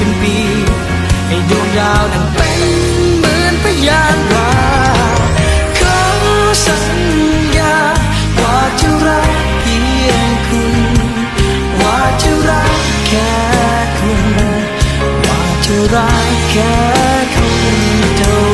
เป็นปี ให้ดวงดาวนั้นเป็นเหมือนพยานว่าขอสัญญาว่าจะรักเพียงคุณ ว่าจะรักแค่คุณ ว่าจะรักแค่คุณเท่า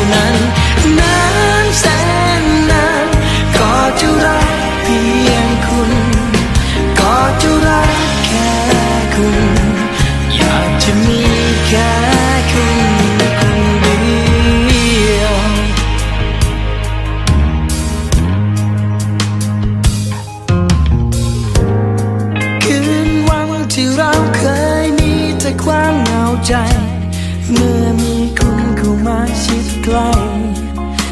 ใจ เมื่อมีคุณเข้ามาชิดใกล้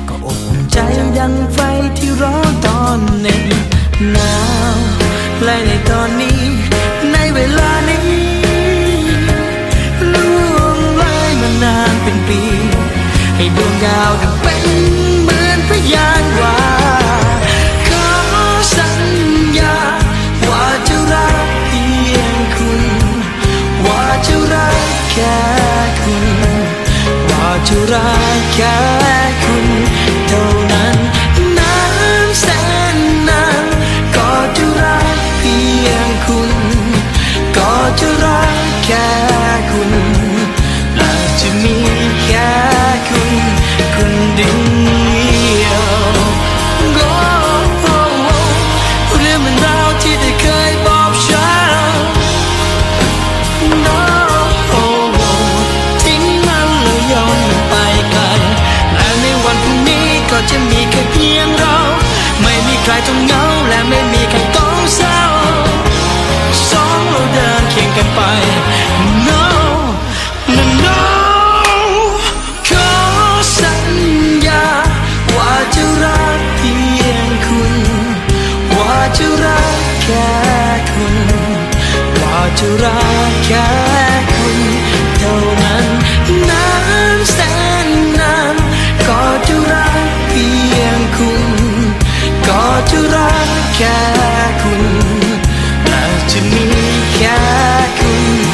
ก็อบอุ่นใจดังไฟที่ร้อนตอนเหน็บหนาวและในตอนนี้ ว่ แค่คุณว่าจะรักแค่คุณเท่านั้นนานแสนนานก็จะรักเพียงคุณ ก็จะรักแค่คุณและจะมีแค่คุณ